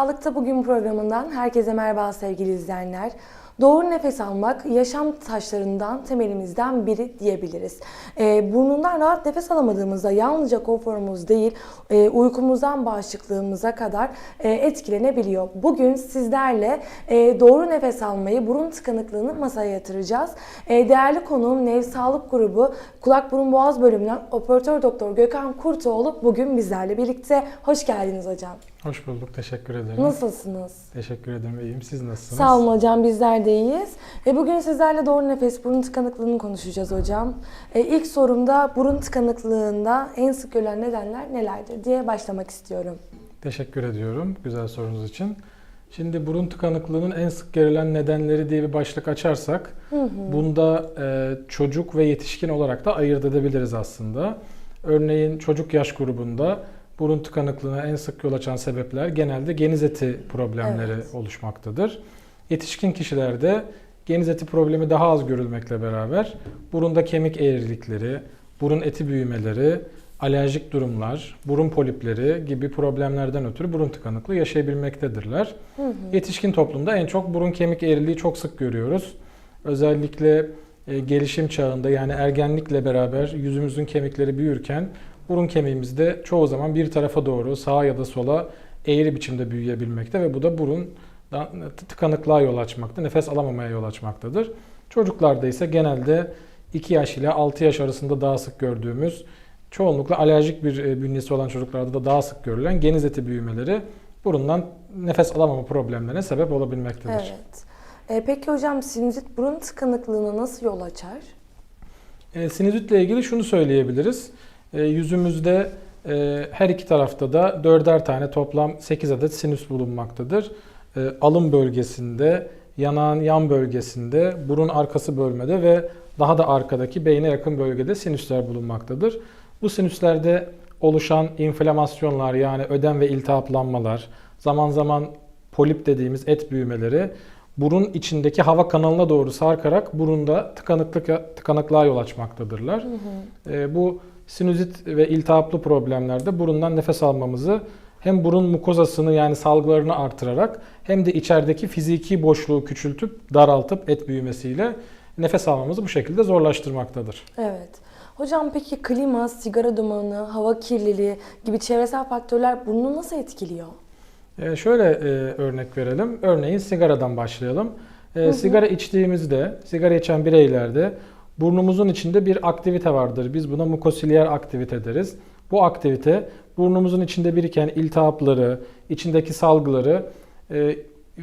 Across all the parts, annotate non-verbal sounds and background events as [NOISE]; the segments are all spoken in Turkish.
Sağlıkta Bugün programından herkese merhaba sevgili izleyenler. Doğru nefes almak yaşam taşlarından temelimizden biri diyebiliriz. Ee, burnundan rahat nefes alamadığımızda yalnızca konforumuz değil, e, uykumuzdan bağışıklığımıza kadar e, etkilenebiliyor. Bugün sizlerle e, doğru nefes almayı, burun tıkanıklığını masaya yatıracağız. E, değerli konuğum Nev Sağlık Grubu Kulak Burun Boğaz bölümünden operatör doktor Gökhan Kurtoğlu bugün bizlerle birlikte. Hoş geldiniz hocam. Hoş bulduk. Teşekkür ederim. Nasılsınız? Teşekkür ederim. İyiyim. Siz nasılsınız? Sağ olun hocam bizler de iyiyiz. E, bugün sizlerle doğru nefes burun tıkanıklığını konuşacağız hocam. E, ilk sorumda burun tıkanıklığında en sık görülen nedenler nelerdir diye başlamak istiyorum. Teşekkür ediyorum güzel sorunuz için. Şimdi burun tıkanıklığının en sık görülen nedenleri diye bir başlık açarsak bunda e, çocuk ve yetişkin olarak da ayırt edebiliriz aslında. Örneğin çocuk yaş grubunda burun tıkanıklığına en sık yol açan sebepler genelde geniz eti problemleri Evet. oluşmaktadır. Yetişkin kişilerde geniz eti problemi daha az görülmekle beraber burunda kemik eğrilikleri, burun eti büyümeleri, alerjik durumlar, burun polipleri gibi problemlerden ötürü burun tıkanıklığı yaşayabilmektedirler. Yetişkin toplumda en çok burun kemik eğriliği çok sık görüyoruz. Özellikle e, gelişim çağında yani ergenlikle beraber yüzümüzün kemikleri büyürken burun kemiğimiz de çoğu zaman bir tarafa doğru sağa ya da sola eğri biçimde büyüyebilmekte ve bu da burun tıkanıklığa yol açmakta, nefes alamamaya yol açmaktadır. Çocuklarda ise genelde 2 yaş ile 6 yaş arasında daha sık gördüğümüz, çoğunlukla alerjik bir e, bünyesi olan çocuklarda da daha sık görülen geniz eti büyümeleri burundan nefes alamama problemlerine sebep olabilmektedir. Evet. E, peki hocam sinüzit burun tıkanıklığına nasıl yol açar? E, sinüzitle ilgili şunu söyleyebiliriz. E, yüzümüzde e, her iki tarafta da dörder tane toplam 8 adet sinüs bulunmaktadır. E, alın bölgesinde, yanağın yan bölgesinde, burun arkası bölmede ve daha da arkadaki beyne yakın bölgede sinüsler bulunmaktadır. Bu sinüslerde oluşan inflamasyonlar yani ödem ve iltihaplanmalar, zaman zaman polip dediğimiz et büyümeleri burun içindeki hava kanalına doğru sarkarak burunda tıkanıklık tıkanıklığa yol açmaktadırlar. E, bu sinüzit ve iltihaplı problemlerde burundan nefes almamızı hem burun mukozasını yani salgılarını artırarak hem de içerideki fiziki boşluğu küçültüp daraltıp et büyümesiyle nefes almamızı bu şekilde zorlaştırmaktadır. Evet. Hocam peki klima, sigara dumanı, hava kirliliği gibi çevresel faktörler burnu nasıl etkiliyor? Ee, şöyle e, örnek verelim. Örneğin sigaradan başlayalım. Ee, Sigara içtiğimizde, sigara içen bireylerde burnumuzun içinde bir aktivite vardır. Biz buna mukosilyer aktivite deriz. Bu aktivite burnumuzun içinde biriken iltihapları, içindeki salgıları, e,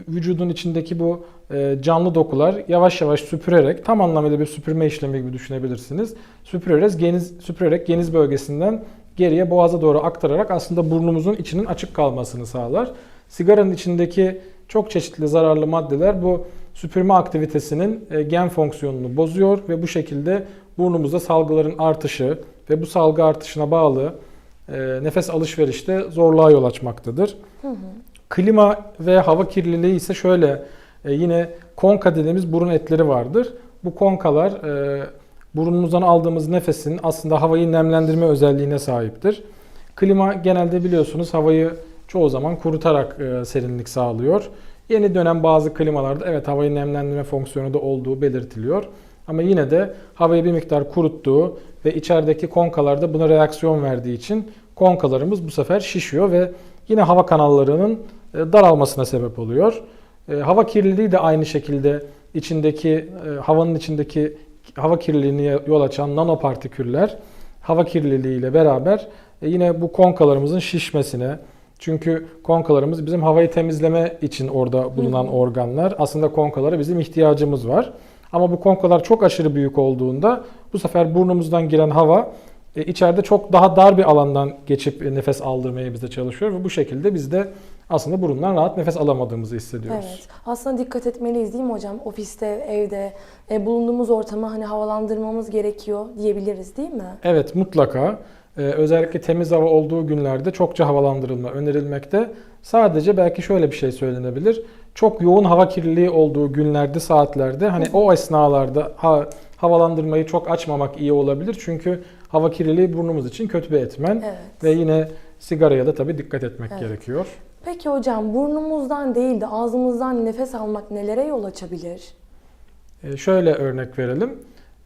vücudun içindeki bu e, canlı dokular yavaş yavaş süpürerek, tam anlamıyla bir süpürme işlemi gibi düşünebilirsiniz. Süpürerek geniz, süpürerek geniz bölgesinden geriye boğaza doğru aktararak aslında burnumuzun içinin açık kalmasını sağlar. Sigaranın içindeki çok çeşitli zararlı maddeler bu süpürme aktivitesinin e, gen fonksiyonunu bozuyor ve bu şekilde burnumuzda salgıların artışı ve bu salgı artışına bağlı e, nefes alışverişte zorluğa yol açmaktadır. Klima ve hava kirliliği ise şöyle e, yine konka dediğimiz burun etleri vardır. Bu konkalar burnumuzdan aldığımız nefesin aslında havayı nemlendirme özelliğine sahiptir. Klima genelde biliyorsunuz havayı çoğu zaman kurutarak serinlik sağlıyor. Yeni dönem bazı klimalarda evet havayı nemlendirme fonksiyonu da olduğu belirtiliyor. Ama yine de havayı bir miktar kuruttuğu ve içerideki konkalarda buna reaksiyon verdiği için konkalarımız bu sefer şişiyor ve yine hava kanallarının e, daralmasına sebep oluyor. E, Hava kirliliği de aynı şekilde içindeki e, havanın içindeki hava kirliliğine yol açan nanopartiküller hava kirliliği ile beraber yine bu konkalarımızın şişmesine çünkü konkalarımız bizim havayı temizleme için orada bulunan organlar. Aslında konkalara bizim ihtiyacımız var. Ama bu konkalar çok aşırı büyük olduğunda bu sefer burnumuzdan giren hava e, içeride çok daha dar bir alandan geçip e, nefes aldırmaya bize çalışıyor ve bu şekilde biz de aslında burundan rahat nefes alamadığımızı hissediyoruz. Evet. Aslında dikkat etmeliyiz değil mi hocam? Ofiste, evde, e, bulunduğumuz ortamı hani havalandırmamız gerekiyor diyebiliriz değil mi? Evet mutlaka. Ee, özellikle temiz hava olduğu günlerde çokça havalandırılma önerilmekte. Sadece belki şöyle bir şey söylenebilir. Çok yoğun hava kirliliği olduğu günlerde, saatlerde hani o esnalarda ha, havalandırmayı çok açmamak iyi olabilir. Çünkü hava kirliliği burnumuz için kötü bir etmen Evet. ve yine sigaraya da tabii dikkat etmek Evet. gerekiyor. Peki hocam burnumuzdan değil de ağzımızdan nefes almak nelere yol açabilir? E, şöyle örnek verelim.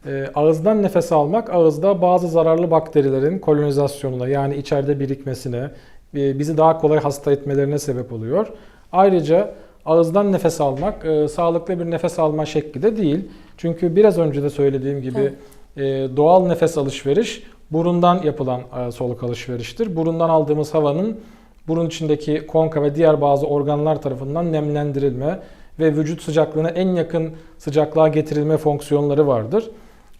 E, ağızdan nefes almak ağızda bazı zararlı bakterilerin kolonizasyonuna yani içeride birikmesine, e, bizi daha kolay hasta etmelerine sebep oluyor. Ayrıca ağızdan nefes almak e, sağlıklı bir nefes alma şekli de değil. Çünkü biraz önce de söylediğim gibi e, doğal nefes alışveriş burundan yapılan e, soluk alışveriştir. Burundan aldığımız havanın burun içindeki konka ve diğer bazı organlar tarafından nemlendirilme ve vücut sıcaklığına en yakın sıcaklığa getirilme fonksiyonları vardır.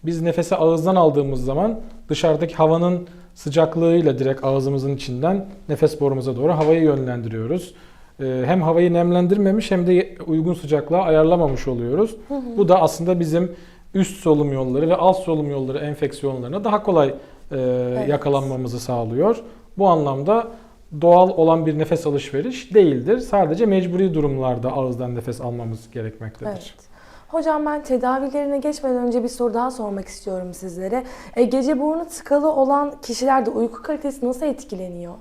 Biz nefesi ağızdan aldığımız zaman dışarıdaki havanın sıcaklığıyla direkt ağzımızın içinden nefes borumuza doğru havayı yönlendiriyoruz. Ee, Hem havayı nemlendirmemiş hem de uygun sıcaklığa ayarlamamış oluyoruz. Bu da aslında bizim üst solunum yolları ve alt solunum yolları enfeksiyonlarına daha kolay e, yakalanmamızı sağlıyor. Bu anlamda doğal olan bir nefes alışveriş değildir. Sadece mecburi durumlarda ağızdan nefes almamız gerekmektedir. Evet. Hocam ben tedavilerine geçmeden önce bir soru daha sormak istiyorum sizlere. E, gece burnu tıkalı olan kişilerde uyku kalitesi nasıl etkileniyor?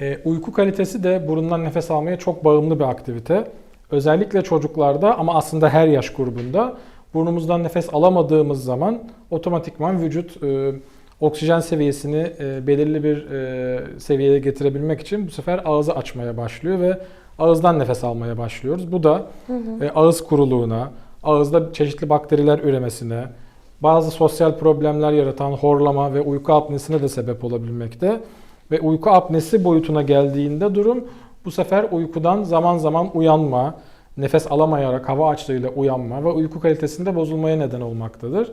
E, uyku kalitesi de burundan nefes almaya çok bağımlı bir aktivite. Özellikle çocuklarda ama aslında her yaş grubunda burnumuzdan nefes alamadığımız zaman otomatikman vücut e, oksijen seviyesini e, belirli bir e, seviyeye getirebilmek için bu sefer ağzı açmaya başlıyor ve ağızdan nefes almaya başlıyoruz. Bu da e, ağız kuruluğuna, ağızda çeşitli bakteriler üremesine, bazı sosyal problemler yaratan horlama ve uyku apnesine de sebep olabilmekte. Ve uyku apnesi boyutuna geldiğinde durum bu sefer uykudan zaman zaman uyanma, nefes alamayarak hava açlığıyla uyanma ve uyku kalitesinde bozulmaya neden olmaktadır.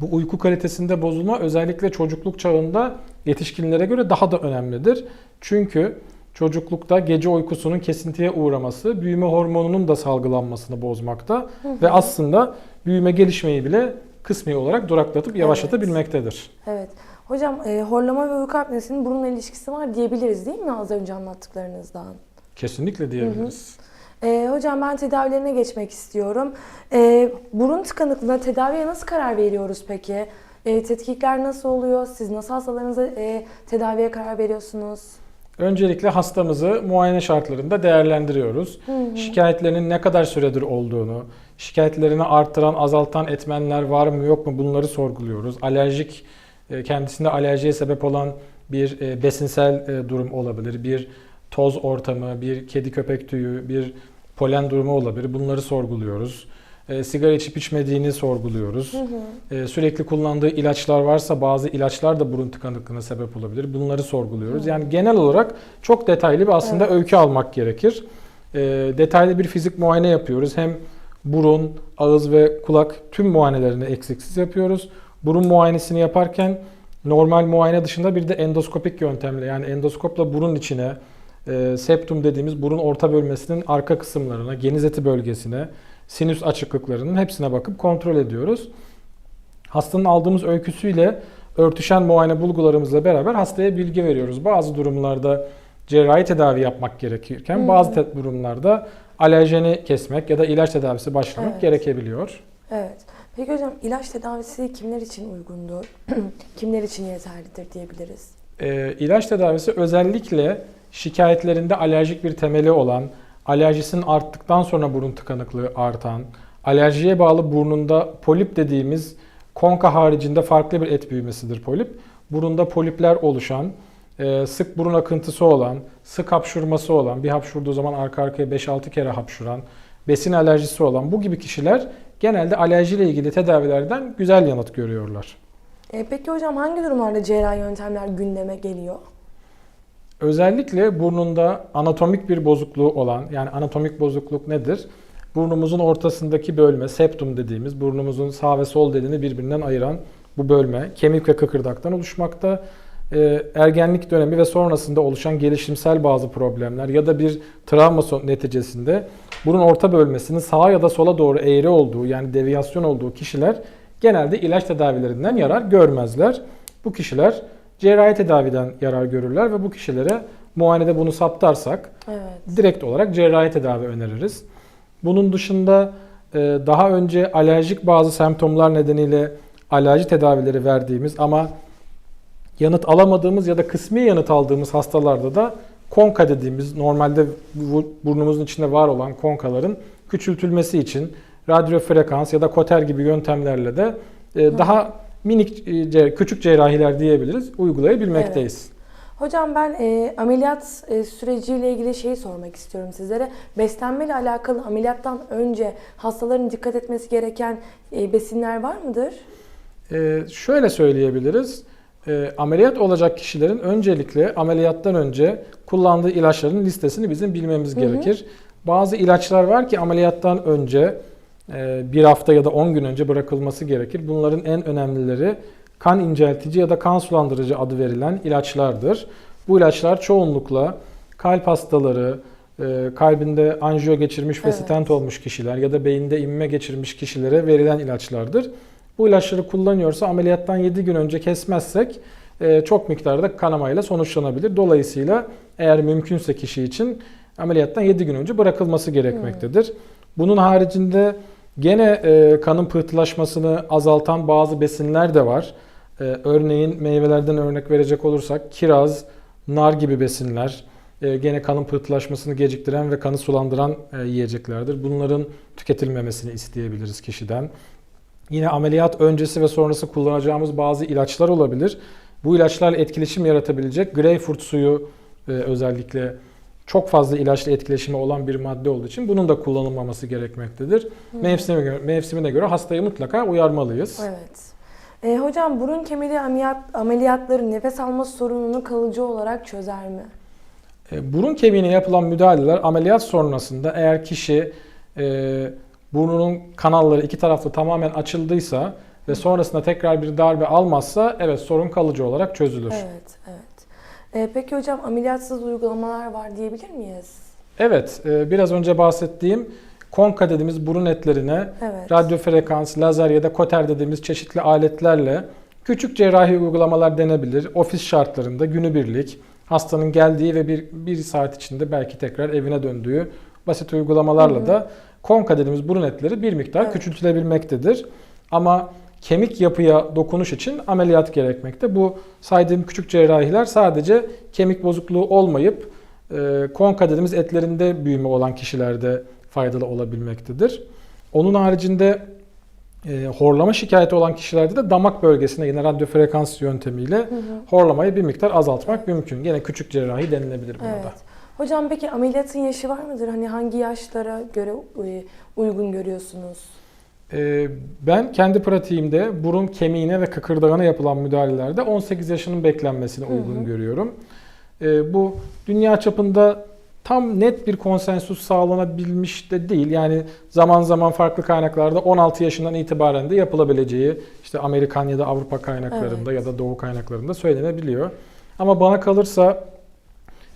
Bu uyku kalitesinde bozulma özellikle çocukluk çağında yetişkinlere göre daha da önemlidir. Çünkü çocuklukta gece uykusunun kesintiye uğraması büyüme hormonunun da salgılanmasını bozmakta ve aslında büyüme gelişmeyi bile kısmi olarak duraklatıp yavaşlatabilmektedir. Evet. Hocam e, horlama ve uyku apnesinin burunla ilişkisi var diyebiliriz değil mi az önce anlattıklarınızdan? Kesinlikle diyebiliriz. E, hocam ben tedavilerine geçmek istiyorum. E, burun tıkanıklığına tedaviye nasıl karar veriyoruz peki? E, tetkikler nasıl oluyor? Siz nasıl hastalarınıza e, tedaviye karar veriyorsunuz? Öncelikle hastamızı muayene şartlarında değerlendiriyoruz. Şikayetlerinin ne kadar süredir olduğunu, şikayetlerini arttıran, azaltan etmenler var mı yok mu bunları sorguluyoruz. Alerjik, e, kendisinde alerjiye sebep olan bir e, besinsel e, durum olabilir, bir toz ortamı, bir kedi köpek tüyü, bir polen durumu olabilir. Bunları sorguluyoruz. E, Sigara içip içmediğini sorguluyoruz. E, Sürekli kullandığı ilaçlar varsa bazı ilaçlar da burun tıkanıklığına sebep olabilir. Bunları sorguluyoruz. Yani genel olarak çok detaylı bir aslında öykü almak gerekir. E, Detaylı bir fizik muayene yapıyoruz. Hem burun, ağız ve kulak tüm muayenelerini eksiksiz yapıyoruz. Burun muayenesini yaparken normal muayene dışında bir de endoskopik yöntemle yani endoskopla burun içine e, septum dediğimiz burun orta bölmesinin arka kısımlarına, geniz eti bölgesine, sinüs açıklıklarının hepsine bakıp kontrol ediyoruz. Hastanın aldığımız öyküsüyle örtüşen muayene bulgularımızla beraber hastaya bilgi veriyoruz. Bazı durumlarda cerrahi tedavi yapmak gerekirken bazı te- durumlarda alerjeni kesmek ya da ilaç tedavisi başlamak Evet. gerekebiliyor. Evet. Peki hocam ilaç tedavisi kimler için uygundur? [CLEARS THROAT] kimler için yeterlidir diyebiliriz? Ee, ilaç tedavisi özellikle şikayetlerinde alerjik bir temeli olan, alerjisinin arttıktan sonra burun tıkanıklığı artan, alerjiye bağlı burnunda polip dediğimiz konka haricinde farklı bir et büyümesidir polip. Burunda polipler oluşan, e, sık burun akıntısı olan, sık hapşurması olan, bir hapşurduğu zaman arka arkaya 5-6 kere hapşuran, besin alerjisi olan bu gibi kişiler genelde alerjiyle ilgili tedavilerden güzel yanıt görüyorlar. E, peki hocam hangi durumlarda cerrahi yöntemler gündeme geliyor? Özellikle burnunda anatomik bir bozukluğu olan, yani anatomik bozukluk nedir? Burnumuzun ortasındaki bölme, septum dediğimiz, burnumuzun sağ ve sol deliğini birbirinden ayıran bu bölme, kemik ve kıkırdaktan oluşmakta. Ee, ergenlik dönemi ve sonrasında oluşan gelişimsel bazı problemler ya da bir travma neticesinde burun orta bölmesinin sağa ya da sola doğru eğri olduğu yani deviyasyon olduğu kişiler genelde ilaç tedavilerinden yarar görmezler. Bu kişiler cerrahi tedaviden yarar görürler ve bu kişilere muayenede bunu saptarsak Evet. direkt olarak cerrahi tedavi öneririz. Bunun dışında e, daha önce alerjik bazı semptomlar nedeniyle alerji tedavileri verdiğimiz ama yanıt alamadığımız ya da kısmi yanıt aldığımız hastalarda da konka dediğimiz normalde bu- burnumuzun içinde var olan konkaların küçültülmesi için radyo frekans ya da koter gibi yöntemlerle de e, daha minik e, küçük cerrahiler diyebiliriz uygulayabilmekteyiz. Hocam ben e, ameliyat e, süreciyle ilgili şeyi sormak istiyorum sizlere. Beslenme ile alakalı ameliyattan önce hastaların dikkat etmesi gereken e, besinler var mıdır? Ee, şöyle söyleyebiliriz. Ee, ameliyat olacak kişilerin öncelikle ameliyattan önce kullandığı ilaçların listesini bizim bilmemiz Hı hı. gerekir. Bazı ilaçlar var ki ameliyattan önce e, bir hafta ya da 10 gün önce bırakılması gerekir. Bunların en önemlileri kan inceltici ya da kan sulandırıcı adı verilen ilaçlardır. Bu ilaçlar çoğunlukla kalp hastaları, e, kalbinde anjiyo geçirmiş ve Evet. stent olmuş kişiler ya da beyinde inme geçirmiş kişilere verilen ilaçlardır. Bu ilaçları kullanıyorsa ameliyattan 7 gün önce kesmezsek e, çok miktarda kanamayla sonuçlanabilir. Dolayısıyla eğer mümkünse kişi için ameliyattan 7 gün önce bırakılması gerekmektedir. Bunun haricinde gene e, kanın pıhtılaşmasını azaltan bazı besinler de var. E, örneğin meyvelerden örnek verecek olursak kiraz, nar gibi besinler e, gene kanın pıhtılaşmasını geciktiren ve kanı sulandıran e, yiyeceklerdir. Bunların tüketilmemesini isteyebiliriz kişiden. Yine ameliyat öncesi ve sonrası kullanacağımız bazı ilaçlar olabilir. Bu ilaçlarla etkileşim yaratabilecek greyfurt suyu e, özellikle çok fazla ilaçla etkileşimi olan bir madde olduğu için bunun da kullanılmaması gerekmektedir. Mevsimine göre, mevsimine göre hastayı mutlaka uyarmalıyız. Evet. E, hocam burun kemeri ameliyat, ameliyatları nefes alma sorununu kalıcı olarak çözer mi? E, Burun kemiğine yapılan müdahaleler ameliyat sonrasında eğer kişi e, burnunun kanalları iki taraflı tamamen açıldıysa ve sonrasında tekrar bir darbe almazsa evet sorun kalıcı olarak çözülür. Evet, evet. E, peki hocam ameliyatsız uygulamalar var diyebilir miyiz? Evet, e, biraz önce bahsettiğim konka dediğimiz burun etlerine Evet. radyo frekans, lazer ya da koter dediğimiz çeşitli aletlerle küçük cerrahi uygulamalar denebilir. Ofis şartlarında günübirlik hastanın geldiği ve bir, bir saat içinde belki tekrar evine döndüğü basit uygulamalarla da konka dediğimiz burun etleri bir miktar Evet. küçültülebilmektedir. Ama kemik yapıya dokunuş için ameliyat gerekmekte. Bu saydığım küçük cerrahiler sadece kemik bozukluğu olmayıp e, konka dediğimiz etlerinde büyüme olan kişilerde faydalı olabilmektedir. Onun haricinde e, horlama şikayeti olan kişilerde de damak bölgesine yine radyo frekans yöntemiyle horlamayı bir miktar azaltmak mümkün. Yine küçük cerrahi denilebilir buna Evet. da. Hocam peki ameliyatın yaşı var mıdır? Hani hangi yaşlara göre e, uygun görüyorsunuz? E, ben kendi pratiğimde burun kemiğine ve kıkırdağına yapılan müdahalelerde 18 yaşının beklenmesini Hı hı. uygun görüyorum. E, bu dünya çapında tam net bir konsensus sağlanabilmiş de değil. Yani zaman zaman farklı kaynaklarda 16 yaşından itibaren de yapılabileceği işte Amerikan ya da Avrupa kaynaklarında ya da Doğu kaynaklarında söylenebiliyor. Ama bana kalırsa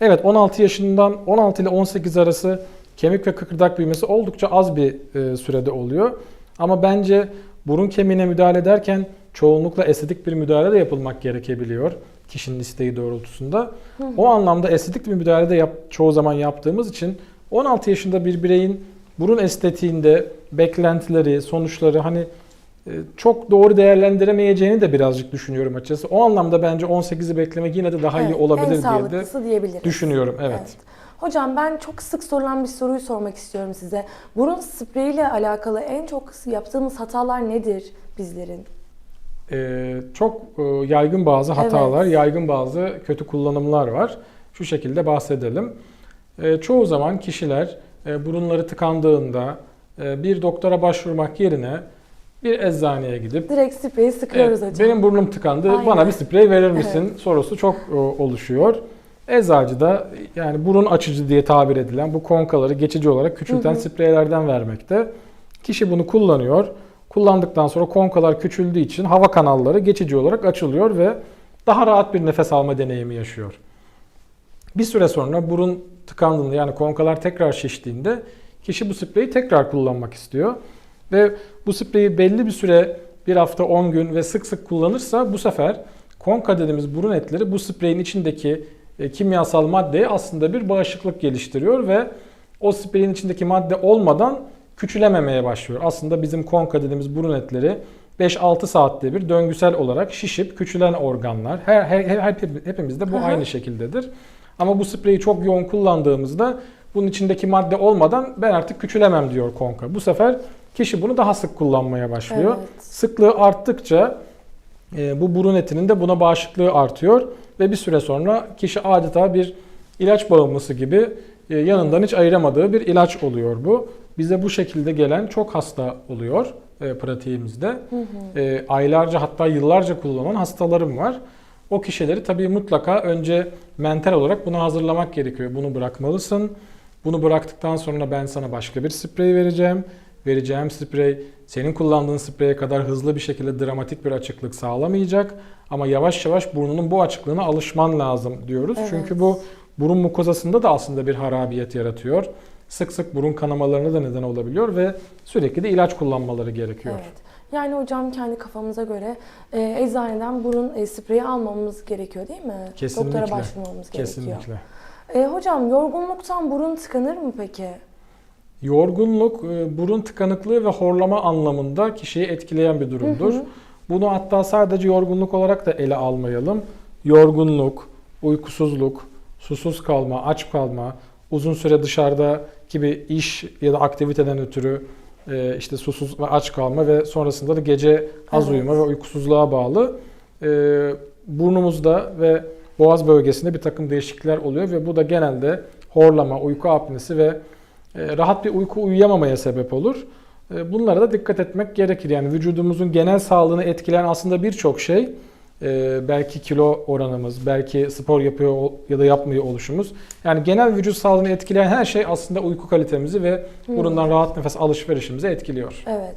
evet 16 yaşından 16 ile 18 arası kemik ve kıkırdak büyümesi oldukça az bir e, sürede oluyor. Ama bence burun kemiğine müdahale ederken çoğunlukla estetik bir müdahale de yapılmak gerekebiliyor kişinin isteği doğrultusunda. O anlamda estetik bir müdahale de yap, çoğu zaman yaptığımız için 16 yaşında bir bireyin burun estetiğinde beklentileri, sonuçları hani e, çok doğru değerlendiremeyeceğini de birazcık düşünüyorum açıkçası. O anlamda bence 18'i beklemek yine de daha iyi Evet, olabilir en diye de diyebiliriz. düşünüyorum. Evet. Hocam ben çok sık sorulan bir soruyu sormak istiyorum size. Burun spreyiyle alakalı en çok yaptığımız hatalar nedir bizlerin? Ee, çok e, yaygın bazı hatalar, Evet. yaygın bazı kötü kullanımlar var. Şu şekilde bahsedelim. Ee, çoğu zaman kişiler e, burunları tıkandığında e, bir doktora başvurmak yerine bir eczaneye gidip Direkt spreyi sıkıyoruz "Evet, hocam. benim burnum tıkandı, Aynen. bana bir sprey verir misin sorusu çok e, oluşuyor. Eczacı da yani burun açıcı diye tabir edilen bu konkaları geçici olarak küçülten Hı hı. spreylerden vermekte. Kişi bunu kullanıyor. Kullandıktan sonra konkalar küçüldüğü için hava kanalları geçici olarak açılıyor ve daha rahat bir nefes alma deneyimi yaşıyor. Bir süre sonra burun tıkandığında yani konkalar tekrar şiştiğinde kişi bu spreyi tekrar kullanmak istiyor. Ve bu spreyi belli bir süre bir hafta 10 gün ve sık sık kullanırsa bu sefer konka dediğimiz burun etleri bu spreyin içindeki e, kimyasal maddeye aslında bir bağışıklık geliştiriyor ve o spreyin içindeki madde olmadan küçülememeye başlıyor. Aslında bizim konka dediğimiz burun etleri 5-6 saatte bir döngüsel olarak şişip küçülen organlar. Her, her, her- hep- hepimizde bu hı. aynı şekildedir. Ama bu spreyi çok yoğun kullandığımızda bunun içindeki madde olmadan ben artık küçülemem diyor konka. Bu sefer kişi bunu daha sık kullanmaya başlıyor. Evet. Sıklığı arttıkça e, bu burun etinin de buna bağışıklığı artıyor ve bir süre sonra kişi adeta bir ilaç bağımlısı gibi e, yanından hiç ayıramadığı bir ilaç oluyor bu. Bize bu şekilde gelen çok hasta oluyor e, pratiğimizde. E, aylarca hatta yıllarca kullanan hastalarım var. O kişileri tabii mutlaka önce mental olarak bunu hazırlamak gerekiyor. Bunu bırakmalısın. Bunu bıraktıktan sonra ben sana başka bir sprey vereceğim. Vereceğim sprey senin kullandığın spreye kadar hızlı bir şekilde dramatik bir açıklık sağlamayacak. Ama yavaş yavaş burnunun bu açıklığına alışman lazım diyoruz. Evet. Çünkü bu burun mukozasında da aslında bir harabiyet yaratıyor. Sık sık burun kanamalarına da neden olabiliyor ve sürekli de ilaç kullanmaları gerekiyor. Evet. Yani hocam kendi kafamıza göre e, eczaneden burun e, spreyi almamız gerekiyor değil mi? Kesinlikle. Doktora başvurmamız gerekiyor. Kesinlikle. E, hocam yorgunluktan burun tıkanır mı peki? Yorgunluk, e, burun tıkanıklığı ve horlama anlamında kişiyi etkileyen bir durumdur. Hı hı. Bunu hatta sadece yorgunluk olarak da ele almayalım. Yorgunluk, uykusuzluk, susuz kalma, aç kalma, uzun süre dışarıdaki bir iş ya da aktiviteden ötürü e, işte susuz ve aç kalma ve sonrasında da gece az Evet. uyuma ve uykusuzluğa bağlı e, burnumuzda ve boğaz bölgesinde bir takım değişiklikler oluyor ve bu da genelde horlama, uyku apnesi ve rahat bir uyku uyuyamamaya sebep olur. E, Bunlara da dikkat etmek gerekir. Yani vücudumuzun genel sağlığını etkileyen aslında birçok şey, e, belki kilo oranımız, belki spor yapıyor ya da yapmıyor oluşumuz. Yani genel vücut sağlığını etkileyen her şey aslında uyku kalitemizi ve Hmm. burundan rahat nefes alışverişimizi etkiliyor. Evet.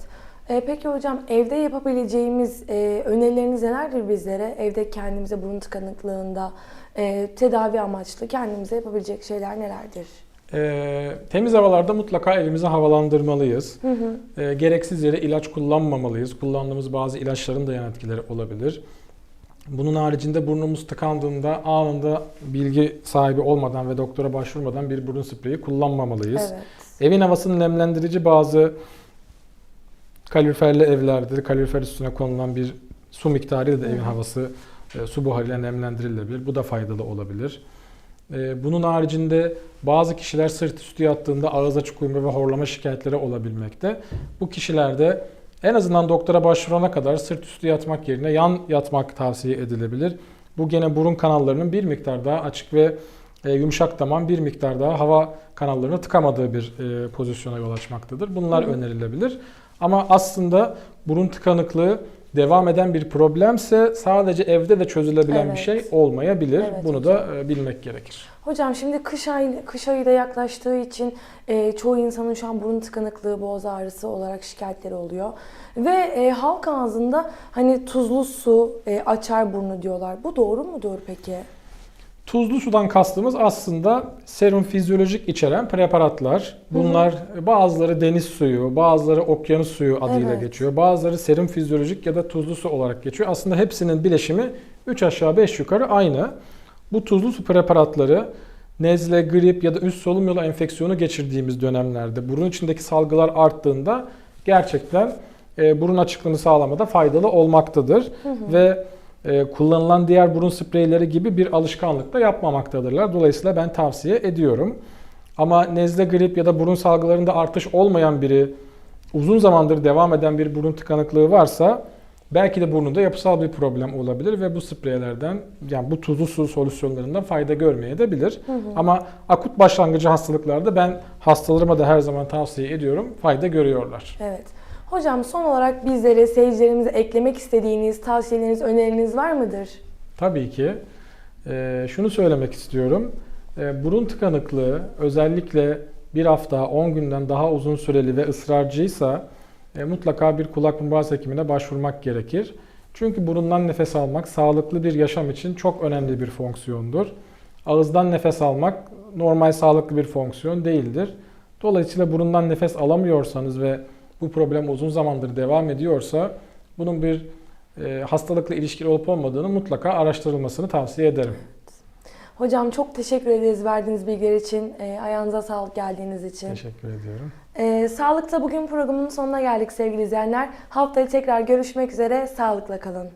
E, peki hocam evde yapabileceğimiz e, önerileriniz nelerdir bizlere? Evde kendimize burun tıkanıklığında e, tedavi amaçlı kendimize yapabilecek şeyler nelerdir? E, temiz havalarda mutlaka evimizi havalandırmalıyız. Hı hı. E, gereksiz yere ilaç kullanmamalıyız. Kullandığımız bazı ilaçların da yan etkileri olabilir. Bunun haricinde burnumuz tıkandığında anında bilgi sahibi olmadan ve doktora başvurmadan bir burun spreyi kullanmamalıyız. Evet. Evin havasını nemlendirici bazı kaloriferli evlerde kalorifer üstüne konulan bir su miktarıyla da evin havası e, su buharıyla nemlendirilebilir. Bu da faydalı olabilir. E, bunun haricinde bazı kişiler sırt üstü yattığında ağız açık uyuma ve horlama şikayetleri olabilmekte. Bu kişilerde en azından doktora başvurana kadar sırt üstü yatmak yerine yan yatmak tavsiye edilebilir. Bu gene burun kanallarının bir miktar daha açık ve e, yumuşak damar bir miktar daha hava kanallarını tıkamadığı bir e, pozisyona yol açmaktadır. Bunlar hı. önerilebilir. Ama aslında burun tıkanıklığı devam eden bir problemse sadece evde de çözülebilen bir Evet. şey olmayabilir. Evet Bunu da e, bilmek gerekir. Hocam şimdi kış ayı, kış ayı da yaklaştığı için e, çoğu insanın şu an burun tıkanıklığı, boğaz ağrısı olarak şikayetleri oluyor. Ve e, halk ağzında hani tuzlu su e, açar burnu diyorlar. Bu doğru mudur peki? Tuzlu sudan kastımız aslında serum fizyolojik içeren preparatlar. Bunlar bazıları deniz suyu, bazıları okyanus suyu adıyla Evet. geçiyor. Bazıları serum fizyolojik ya da tuzlu su olarak geçiyor. Aslında hepsinin bileşimi 3 aşağı 5 yukarı aynı. Bu tuzlu su preparatları nezle, grip ya da üst solunum yolu enfeksiyonu geçirdiğimiz dönemlerde burun içindeki salgılar arttığında gerçekten e, burun açıklığını sağlamada faydalı olmaktadır. Ve e, kullanılan diğer burun spreyleri gibi bir alışkanlık da yapmamaktadırlar. Dolayısıyla ben tavsiye ediyorum. Ama nezle, grip ya da burun salgılarında artış olmayan biri, uzun zamandır devam eden bir burun tıkanıklığı varsa belki de burnunda yapısal bir problem olabilir ve bu spreylerden yani bu tuzlu su solüsyonlarından fayda görmeyebilir. Ama akut başlangıcı hastalıklarda ben hastalarıma da her zaman tavsiye ediyorum. Fayda görüyorlar. Evet. Hocam son olarak bizlere, seyircilerimize eklemek istediğiniz, tavsiyeleriniz, öneriniz var mıdır? Tabii ki. Ee, şunu söylemek istiyorum. Ee, burun tıkanıklığı özellikle bir hafta 10 günden daha uzun süreli ve ısrarcıysa e, mutlaka bir kulak burun boğaz hekimine başvurmak gerekir. Çünkü burundan nefes almak sağlıklı bir yaşam için çok önemli bir fonksiyondur. Ağızdan nefes almak normal sağlıklı bir fonksiyon değildir. Dolayısıyla burundan nefes alamıyorsanız ve bu problem uzun zamandır devam ediyorsa bunun bir e, hastalıkla ilişkili olup olmadığını mutlaka araştırılmasını tavsiye ederim. Hocam çok teşekkür ederiz verdiğiniz bilgiler için, e, ayağınıza sağlık geldiğiniz için. Teşekkür ediyorum. E, Sağlıkta bugün programının sonuna geldik sevgili izleyenler. Haftaya tekrar görüşmek üzere, sağlıkla kalın.